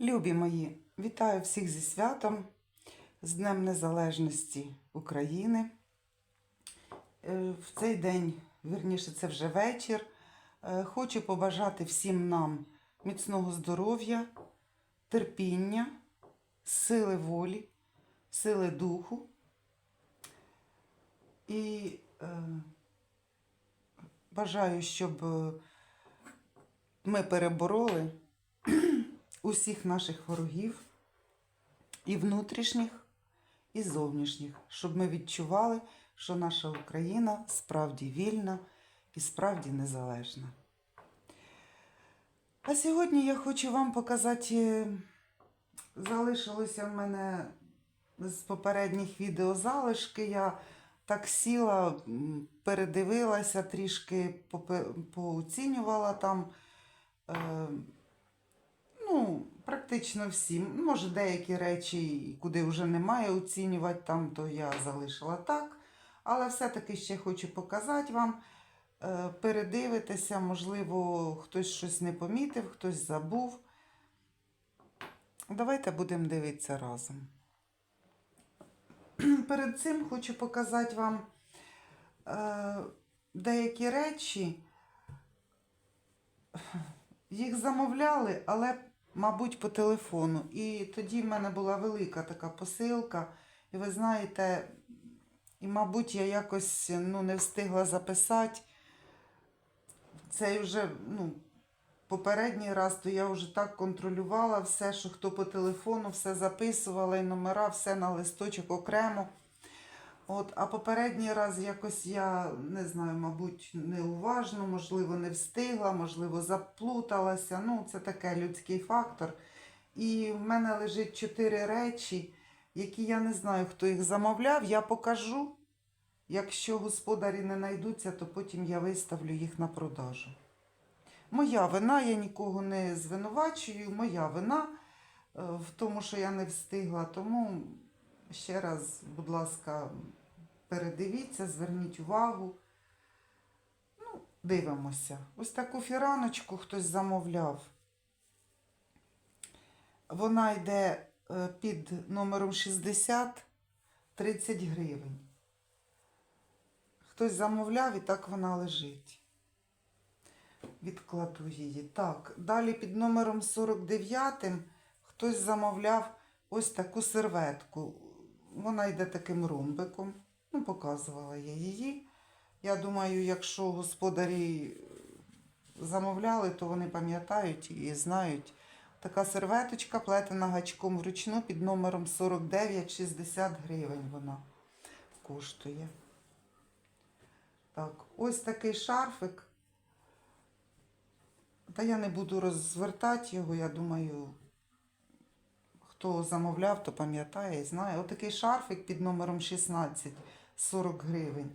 Любі мої, вітаю всіх зі святом, з Днем Незалежності України. Е, В цей день, вірніше, це вже вечір. е, Хочу побажати всім нам міцного здоров'я, терпіння, сили волі, сили духу. І е, бажаю, щоб ми перебороли усіх наших ворогів, і внутрішніх, і зовнішніх, щоб ми відчували, що наша Україна справді вільна і справді незалежна. А сьогодні я хочу вам показати, е, залишилося в мене з попередніх відео залишки. Я так сіла, передивилася, трішки пооцінювала там. Практично всі. Може, деякі речі, куди вже немає оцінювати, там, то я залишила так. Але все-таки ще хочу показати вам, е, передивитися, можливо, хтось щось не помітив, хтось забув. Давайте будемо дивитися разом. Перед цим хочу показати вам е, деякі речі. Їх замовляли, але, мабуть, по телефону. І тоді в мене була велика така посилка. І ви знаєте, і, мабуть, я якось ну, не встигла записати. Цей вже, ну, попередній раз, то я вже так контролювала все, що хто по телефону, все записувала, і номера, все на листочок окремо. От, а попередній раз якось я не знаю, мабуть, неуважно, можливо, не встигла, можливо, заплуталася. Ну, це таке людський фактор. І в мене лежить чотири речі, які я не знаю, хто їх замовляв. Я покажу. Якщо господарі не знайдуться, то потім я виставлю їх на продажу. Моя вина, я нікого не звинувачую, моя вина е, в тому, що я не встигла. Тому ще раз, будь ласка, передивіться, зверніть увагу. Ну, дивимося. Ось таку фіраночку хтось замовляв. Вона йде е, під номером 60 30 гривень. Хтось замовляв і так вона лежить. Відкладу її. Так, далі під номером 49 хтось замовляв ось таку серветку. Вона йде таким ромбиком. Ну, показувала я її. Я думаю, якщо господарі замовляли, то вони пам'ятають і знають. Така серветочка плетена гачком вручну під номером 49 60 гривень вона коштує. Так, ось такий шарфик. Та я не буду розвертати його, я думаю, хто замовляв, то пам'ятає і знає. Отакий шарфик під номером 16 40 гривень.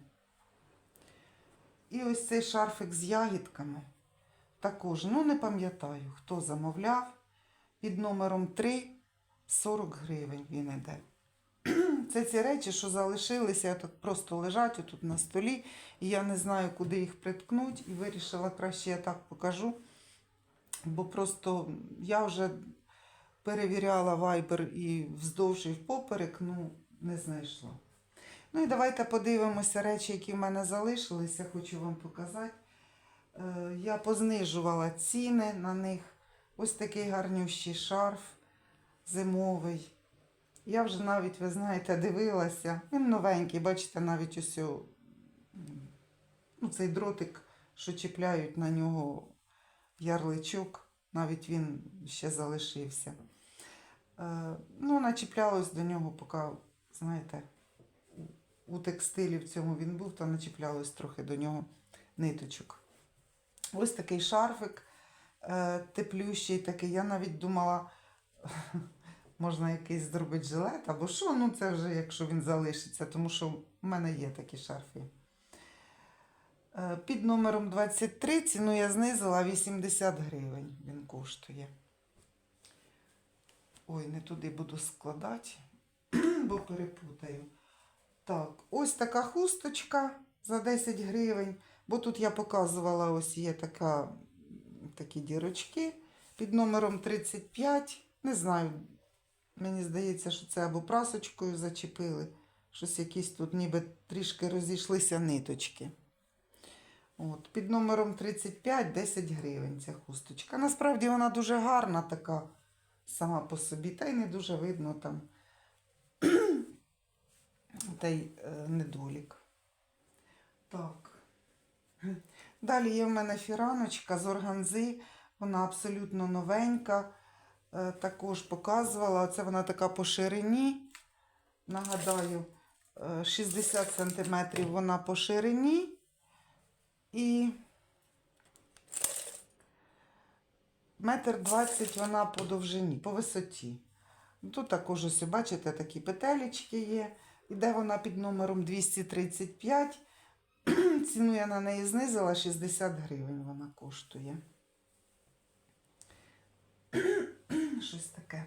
І ось цей шарфик з ягідками. Також, ну не пам'ятаю, хто замовляв. Під номером 3 40 гривень він іде. Це ці речі, що залишилися, тут просто лежать отут на столі, і я не знаю, куди їх приткнути, і вирішила краще я так покажу. Бо просто я вже перевіряла вайбер і вздовж і впоперек, ну, не знайшла. Ну і давайте подивимося речі, які в мене залишилися, хочу вам показати. Е, Я познижувала ціни на них. Ось такий гарнющий шарф зимовий. Я вже навіть, ви знаєте, дивилася. Він новенький, бачите, навіть ось ну, цей дротик, що чіпляють на нього ярличок, навіть він ще залишився. Е, ну, начіплялось до нього, поки, знаєте, у текстилі в цьому він був, то начіплялось трохи до нього ниточок. Ось такий шарфик е, теплющий такий. Я навіть думала, можна якийсь зробити жилет або що, ну це вже якщо він залишиться, тому що в мене є такі шарфи. Е, Під номером 23 ціну я знизила 80 гривень. Він коштує. Ой, не туди буду складати, бо перепутаю. Так, ось така хусточка за 10 гривень. Бо тут я показувала, ось є така, такі дірочки під номером 35. Не знаю, мені здається, що це або прасочкою зачепили. Щось якісь тут ніби трішки розійшлися ниточки. От, під номером 35 10 гривень ця хусточка. Насправді вона дуже гарна така сама по собі, та й не дуже видно там та е, недолік. Так. Далі є в мене фіраночка з органзи. Вона абсолютно новенька. Е, також показувала. Це вона така по ширині. Нагадаю, е, 60 см вона по ширині. І метр двадцять вона по довжині, по висоті. Тут також ось, бачите, такі петелечки є. Іде вона під номером 235. Ціну я на неї знизила 60 гривень вона коштує. Щось таке.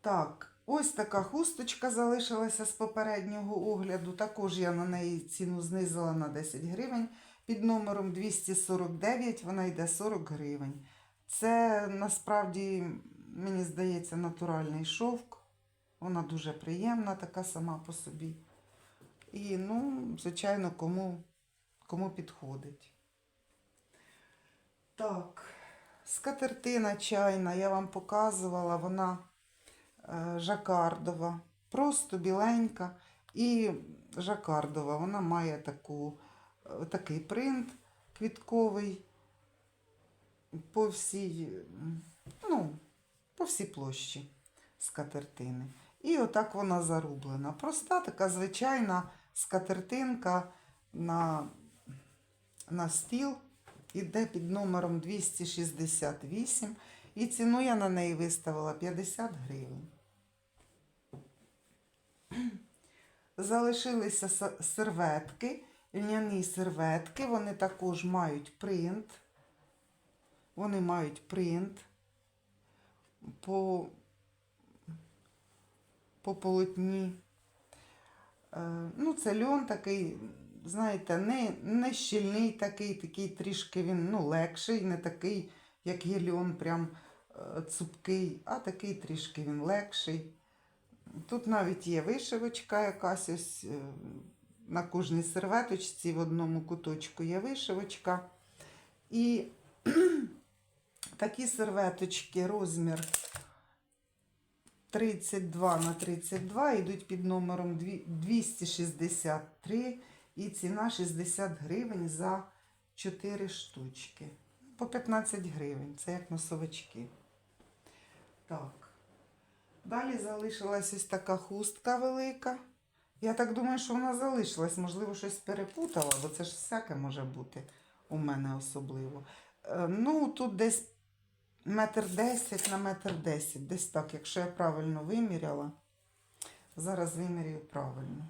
Так, ось така хусточка залишилася з попереднього огляду. Також я на неї ціну знизила на 10 гривень. Під номером 249 вона йде 40 гривень. Це насправді, мені здається, натуральний шовк. Вона дуже приємна, така сама по собі. І, ну, звичайно, кому, кому підходить. Так, скатертина чайна, я вам показувала, вона е, жакардова, просто біленька і жакардова. Вона має таку, е, такий принт квітковий по всій, ну, по всій площі скатертини. І отак вона зарублена. Проста така звичайна скатертинка на, на стіл. Іде під номером 268. І ціну я на неї виставила 50 гривень. Залишилися серветки, льняні серветки. Вони також мають принт. Вони мають принт по по полотні. Е, ну, це льон такий, знаєте, не, не щільний такий, такий трішки він ну, легший, не такий, як є льон, прям е, цупкий, а такий трішки він легший. Тут навіть є вишивочка якась ось е, на кожній серветочці в одному куточку є вишивочка. І такі серветочки розмір 32 на 32 йдуть під номером 263 і ціна 60 гривень за 4 штучки. По 15 гривень, це як носовички. Так. Далі залишилась ось така хустка велика. Я так думаю, що вона залишилась, можливо, щось перепутала, бо це ж всяке може бути у мене особливо. Е, Ну, тут десь метр десять на метр десять. Десь так, якщо я правильно виміряла. Зараз виміряю правильно.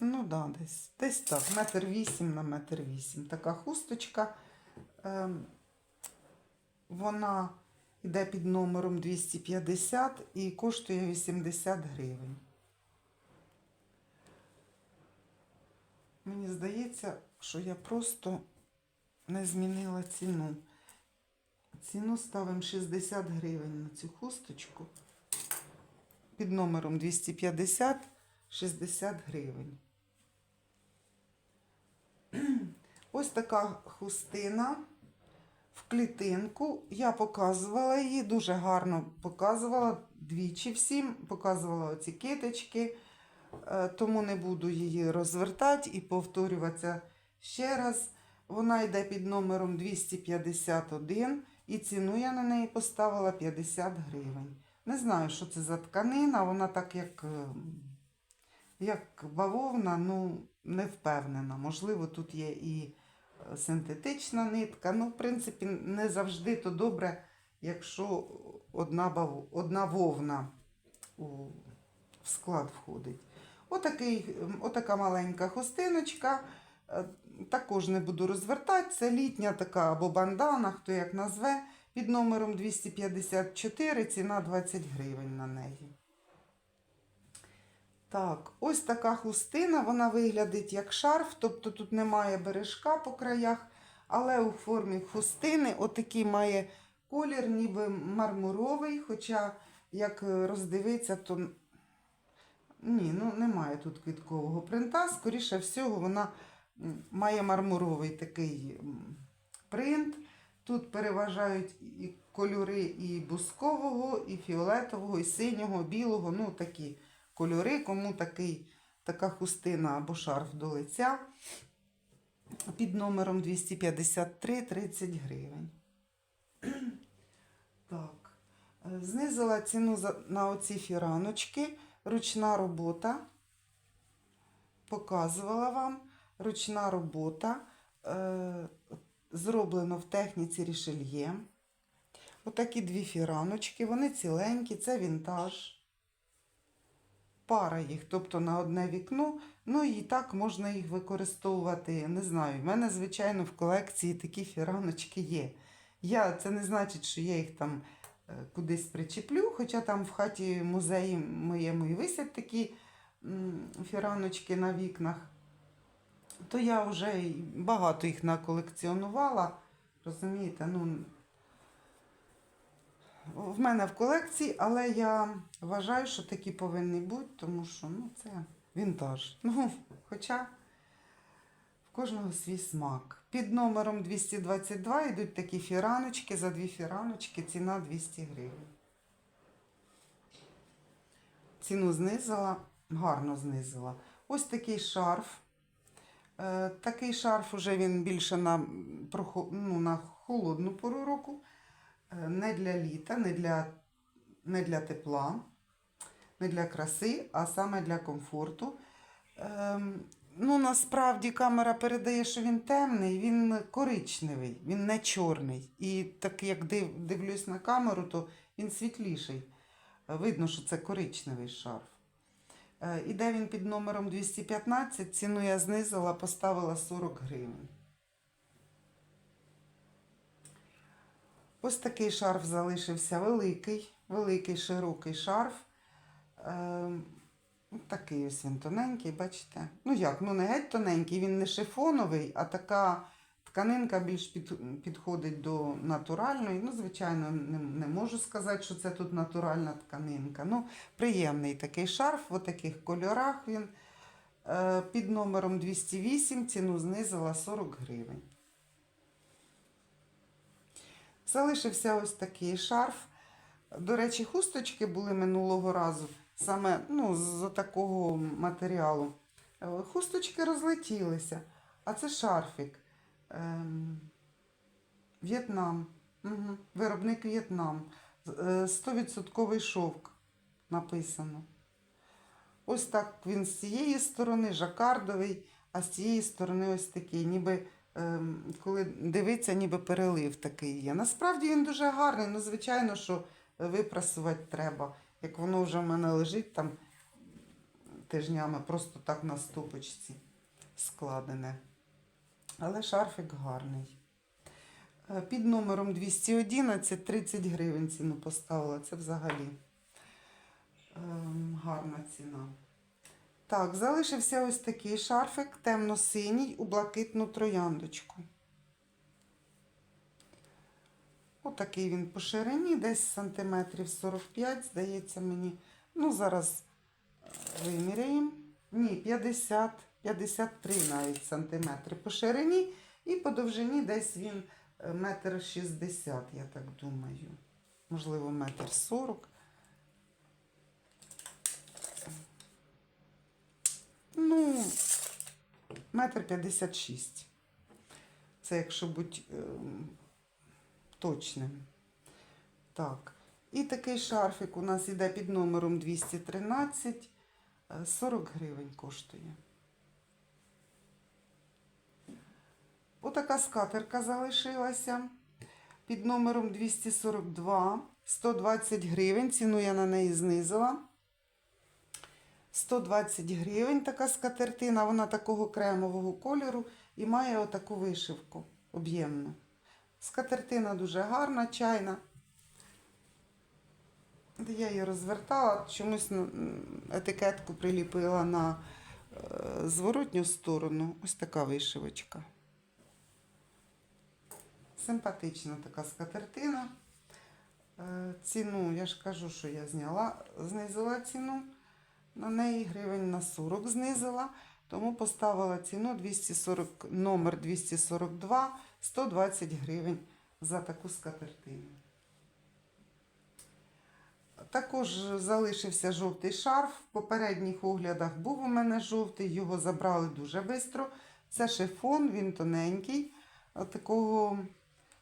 Ну да, десь, десь так, метр вісім на метр вісім. Така хусточка. Ем, вона йде під номером 250 і коштує 80 гривень. Мені здається, що я просто не змінила ціну. Ціну ставимо 60 гривень на цю хусточку. Під номером 250 60 гривень. Ось така хустина в клітинку. Я показувала її, дуже гарно показувала двічі всім. Показувала оці киточки. Е, тому не буду її розвертати і повторюватися ще раз. Вона йде під номером 251 і ціну я на неї поставила 50 гривень. Не знаю, що це за тканина, вона так як, е, як бавовна, ну не впевнена. Можливо, тут є і е, синтетична нитка. Ну, в принципі, не завжди то добре, якщо одна, бав... одна вовна у... в склад входить. Отакий, отака маленька хустиночка. Е, Також не буду розвертати. Це літня така або бандана, хто як назве. Під номером 254, ціна 20 гривень на неї. Так, ось така хустина, вона виглядить як шарф, тобто тут немає бережка по краях. але у формі хустини отакий має колір, ніби мармуровий, хоча як роздивитися, то ні, ну немає тут квіткового принта. Скоріше всього, вона має мармуровий такий принт. Тут переважають і кольори і бускового, і фіолетового, і синього, білого. Ну, такі кольори, кому такий, така хустина або шарф до лиця. Під номером 253 30 гривень. Так. Е, Знизила ціну на оці фіраночки. Ручна робота. Показувала вам. Ручна робота. Е, зроблено в техніці рішельє. Отакі дві фіраночки. Вони ціленькі, це вінтаж. Пара їх, тобто на одне вікно. Ну і так можна їх використовувати. Не знаю. В мене, звичайно, в колекції такі фіраночки є. Я, це не значить, що я їх там е, кудись причеплю, хоча там в хаті музеї моєму і висять такі фіраночки на вікнах. То я вже багато їх наколекціонувала. Розумієте, ну. В мене в колекції, але я вважаю, що такі повинні бути, тому що ну, це вінтаж. Ну, хоча в кожного свій смак. Під номером 222 йдуть такі фіраночки. За дві фіраночки ціна 200 гривень. Ціну знизила, гарно знизила. Ось такий шарф. Е, такий шарф уже він більше на, ну, на холодну пору року. Е, не для літа, не для, не для тепла, не для краси, а саме для комфорту. Ем, ну, насправді камера передає, що він темний, він коричневий, він не чорний. І так як див, дивлюсь на камеру, то він світліший. Видно, що це коричневий шарф. Е, Іде він під номером 215, ціну я знизила, поставила 40 гривень. Ось такий шарф залишився великий, великий широкий шарф. Ем, такий ось він тоненький, бачите? Ну як, ну не геть тоненький, він не шифоновий, а така тканинка більш під, підходить до натуральної. Ну, звичайно, не, не можу сказати, що це тут натуральна тканинка. Ну, приємний такий шарф, в таких кольорах він. Е, під номером 208 ціну знизила 40 гривень. Залишився ось такий шарф. До речі, хусточки були минулого разу саме ну, з такого матеріалу. Е, Хусточки розлетілися, а це шарфік. Ем, В'єтнам. Угу. Виробник В'єтнам. Е, 100% шовк написано. Ось так він з цієї сторони жакардовий, а з цієї сторони ось такий, ніби ем, коли дивиться, ніби перелив такий є. Насправді він дуже гарний, ну звичайно, що випрасувати треба. Як воно вже в мене лежить там тижнями, просто так на стопочці складене. Але шарфик гарний. Е, Під номером 211 30 гривень ціну поставила. Це взагалі ем, гарна ціна. Так, залишився ось такий шарфик темно-синій у блакитну трояндочку. Отакий він по ширині, десь сантиметрів 45, здається мені. Ну, зараз виміряємо. Ні, 50, 53 навіть сантиметри по ширині. І по довжині десь він е, метр 60, я так думаю. Можливо, метр 40. Ну, метр 56. Це якщо бути ем, точним. Так. І такий шарфик у нас іде під номером 213. е, 40 гривень коштує. Отака скатерка залишилася під номером 242. 120 гривень. Ціну я на неї знизила. 120 гривень така скатертина, вона такого кремового кольору і має отаку вишивку об'ємну. Скатертина дуже гарна, чайна. Я її розвертала, чомусь етикетку приліпила на е, зворотню сторону. Ось така вишивочка. Симпатична така скатертина. Е, Ціну, я ж кажу, що я зняла, знизила ціну. На неї гривень на 40 знизила, тому поставила ціну 240, номер 242, 120 гривень за таку скатертину. Також залишився жовтий шарф. В попередніх оглядах був у мене жовтий, його забрали дуже швидко. Це шифон, він тоненький, такого,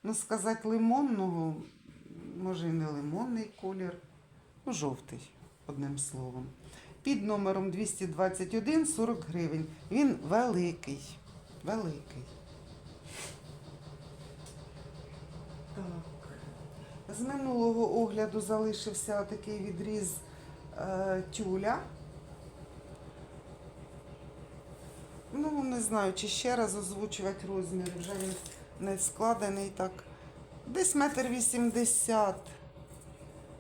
ну сказати, лимонного, може і не лимонний колір, ну жовтий, одним словом. Під номером 221 40 гривень. Він великий. Великий. Так. З минулого огляду залишився такий відріз е, тюля. Ну, не знаю, чи ще раз озвучувати розмір. Вже він не складений так. Десь метр вісімдесят.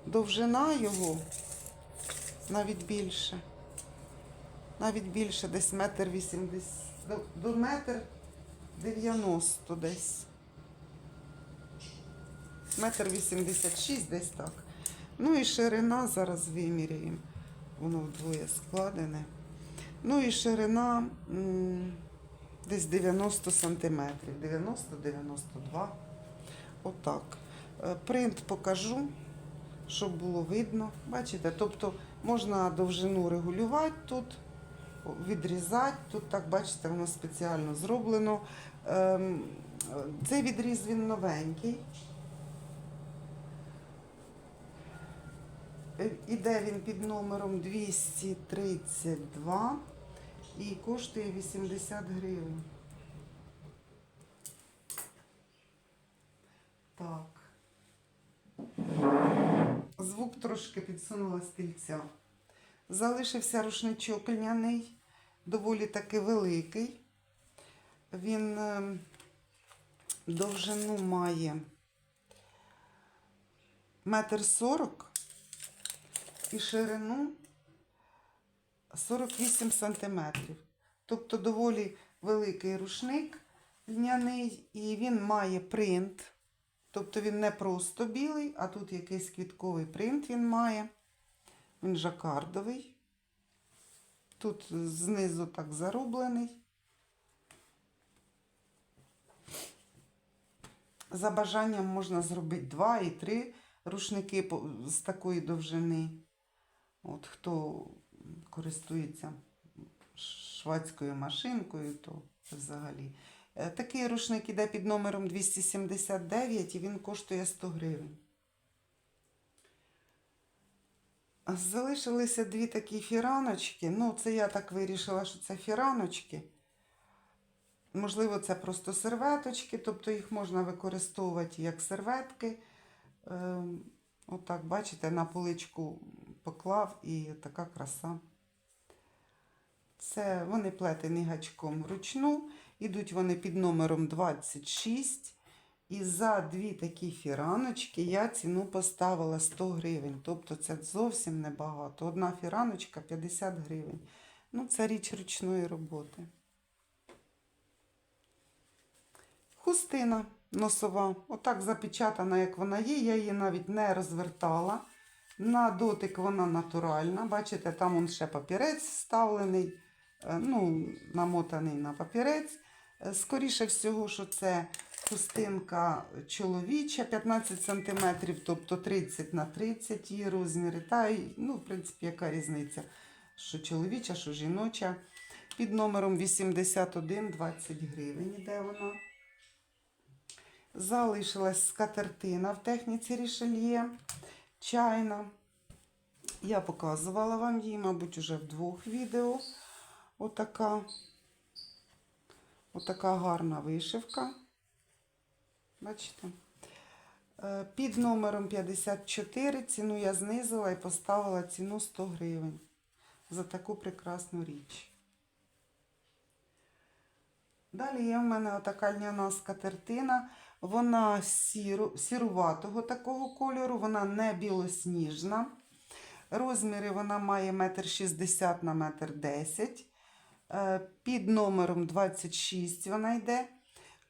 Довжина його навіть більше. Навіть більше, десь метр вісімдесят. До, до метр дев'яносто десь. Метр вісімдесят шість, десь так. Ну і ширина зараз виміряємо. Воно вдвоє складене. Ну і ширина м, десь 90 сантиметрів. 90-92. Отак. Е, Принт покажу, щоб було видно. Бачите, тобто можна довжину регулювати тут, відрізати. Тут так, бачите, воно спеціально зроблено. Ем, Цей відріз він новенький. Е, Іде він під номером 232 і коштує 80 гривень. Так. Звук трошки підсунула стільця. Залишився рушничок льняний, доволі таки великий. Він ем, довжину має метр сорок і ширину 48 сантиметрів. Тобто доволі великий рушник льняний, і він має принт. Тобто він не просто білий, а тут якийсь квітковий принт він має. Він жакардовий. Тут знизу так зароблений. За бажанням можна зробити два і три рушники з такої довжини. От хто користується швадською машинкою, то взагалі. Е, Такий рушник іде під номером 279 і він коштує 100 гривень. Залишилися дві такі фіраночки. Ну, це я так вирішила, що це фіраночки. Можливо, це просто серветочки, тобто їх можна використовувати як серветки. Ем, Отак, бачите, на поличку поклав і така краса. Це вони плетені гачком вручну. Ідуть вони під номером 26. І за дві такі фіраночки я ціну поставила 100 гривень. Тобто це зовсім небагато. Одна фіраночка 50 гривень. Ну, це річ ручної роботи. Хустина носова, отак запечатана, як вона є. Я її навіть не розвертала. На дотик вона натуральна. Бачите, там он ще папірець вставлений, ну, намотаний на папірець. Е, Скоріше всього, що це хустинка чоловіча 15 см, тобто 30 на 30 її розміри. Та ну, в принципі, яка різниця, що чоловіча, що жіноча. Під номером 81 20 гривень іде вона. Залишилась скатертина в техніці рішельє, чайна. Я показувала вам її, мабуть, уже в двох відео. Отака, отака гарна вишивка. Бачите? Е, Під номером 54 ціну я знизила і поставила ціну 100 гривень за таку прекрасну річ. Далі є в мене отака льняна скатертина. Вона сіру, сіруватого такого кольору, вона не білосніжна. Розміри вона має 1,60 на 1,10 м. Під номером 26 вона йде.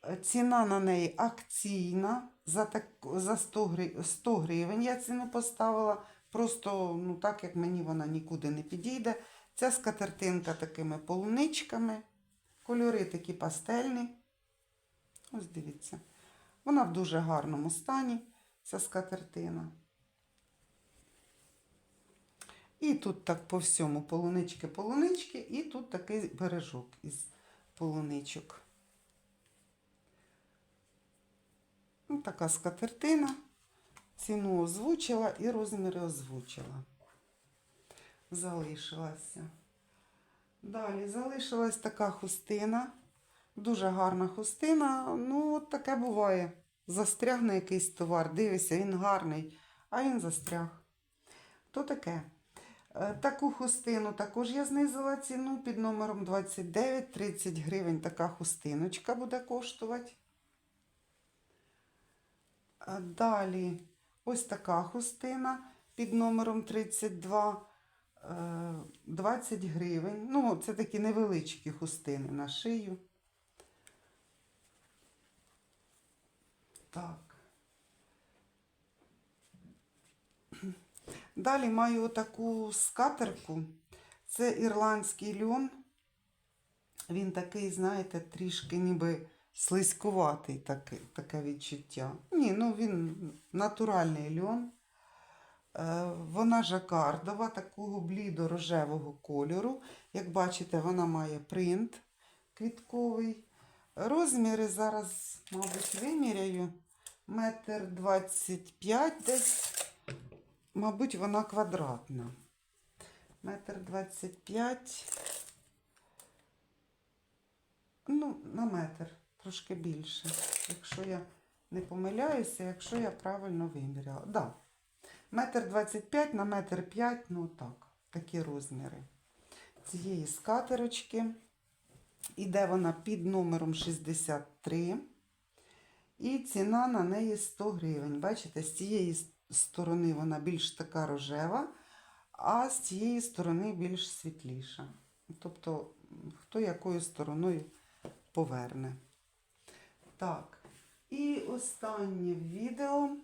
Е, Ціна на неї акційна за, так, за 100, 100 гривень. Я ціну поставила. Просто ну, так як мені вона нікуди не підійде. Ця скатертинка такими полуничками. Кольори такі пастельні. Ось дивіться. Вона в дуже гарному стані, ця скатертина. І тут так по всьому полунички, полунички, і тут такий бережок із полуничок. Ну, така скатертина. Ціну озвучила і розміри озвучила. Залишилася. Далі залишилась така хустина. Дуже гарна хустина. Ну, от таке буває. Застрягне якийсь товар. Дивися, він гарний, а він застряг. То таке. Е, Таку хустину також я знизила ціну під номером 29, 30 гривень. Така хустиночка буде коштувати. Е, Далі ось така хустина під номером 32, е, 20 гривень. Ну, це такі невеличкі хустини на шию. Так. Далі маю таку скатерку. Це ірландський льон. Він такий, знаєте, трішки ніби слизькуватий, таке, таке відчуття. Ні, ну він натуральний льон. Е, Вона жакардова, такого блідо-рожевого кольору. Як бачите, вона має принт квітковий. Розміри зараз, мабуть, виміряю. Метр двадцять п'ять десь. Мабуть, вона квадратна. Метр двадцять п'ять. Ну, на метр, трошки більше. Якщо я не помиляюся, якщо я правильно виміряла. Да. Метр двадцять п'ять на метр п'ять, ну так, такі розміри. Цієї скатерочки. Іде вона під номером 63. І ціна на неї 100 гривень. Бачите, з цієї сторони вона більш така рожева, а з цієї сторони більш світліша. Тобто, хто якою стороною поверне. Так. І останнє відео.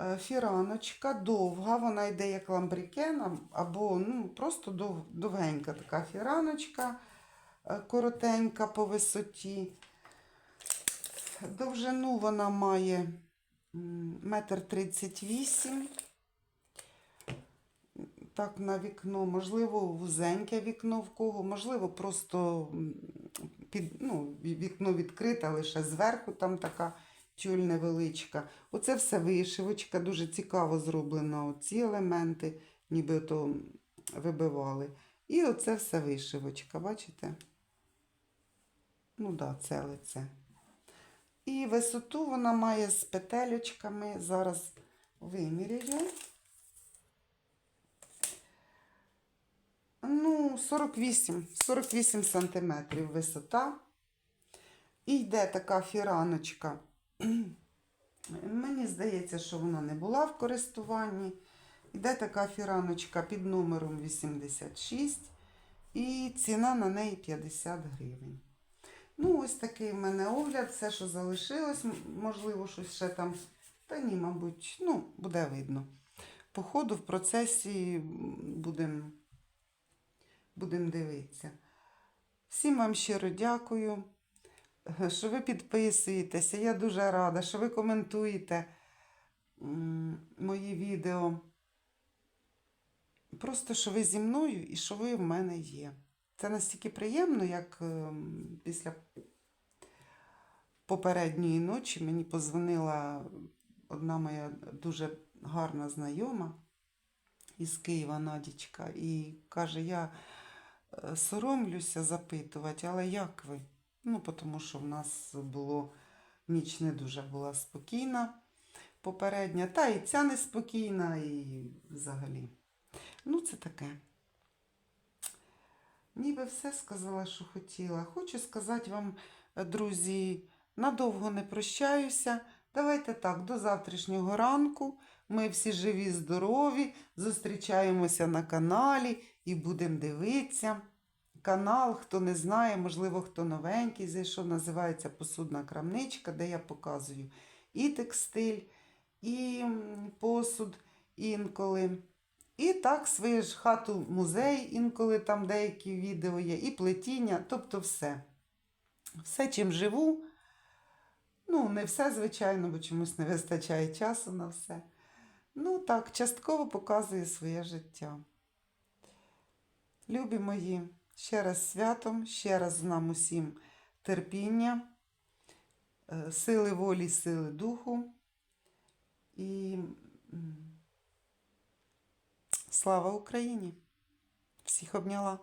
Е, Фіраночка довга, вона йде як ламбрікен, або ну, просто дов, довгенька така фіраночка, е, коротенька по висоті. Довжину вона має метр тридцять вісім. Так, на вікно, можливо, вузеньке вікно в кого, можливо, просто під, ну, вікно відкрите, лише зверху там така тюль невеличка. Оце все вишивочка, дуже цікаво зроблено. Ці елементи, ніби то вибивали. І оце все вишивочка, бачите? Ну так, да, це лице. І висоту вона має з петелечками. Зараз виміряю. Ну, 48, 48 сантиметрів висота. І йде така фіраночка. Мені здається, що вона не була в користуванні. Йде така фіраночка під номером 86. І ціна на неї 50 гривень. Ну, ось такий в мене огляд, все, що залишилось, можливо, щось ще там. Та ні, мабуть, ну, буде видно. По ходу в процесі будемо будем дивитися. Всім вам щиро дякую, е, що ви підписуєтеся. Я дуже рада, що ви коментуєте мої відео. Просто що ви зі мною і що ви в мене є. Це настільки приємно, як ем, після попередньої ночі мені позвонила одна моя дуже гарна знайома із Києва Надічка і каже: Я е, соромлюся запитувати, але як ви? Ну, тому що в нас було ніч не дуже була спокійна попередня, та і ця неспокійна, і взагалі. Ну, це таке. Ніби все сказала, що хотіла. Хочу сказати вам, е, друзі, надовго не прощаюся. Давайте так, до завтрашнього ранку. Ми всі живі, здорові, зустрічаємося на каналі і будемо дивитися канал, хто не знає, можливо, хто новенький зайшов, називається Посудна крамничка, де я показую і текстиль, і посуд інколи. І так, свою ж хату музей, інколи там деякі відео є, і плетіння, тобто все. Все, чим живу. Ну, не все, звичайно, бо чомусь не вистачає часу на все. Ну так, частково показує своє життя. Любі мої, ще раз святом, ще раз нам усім терпіння, е, сили волі, сили духу. І слава Україні! Всіх обняла.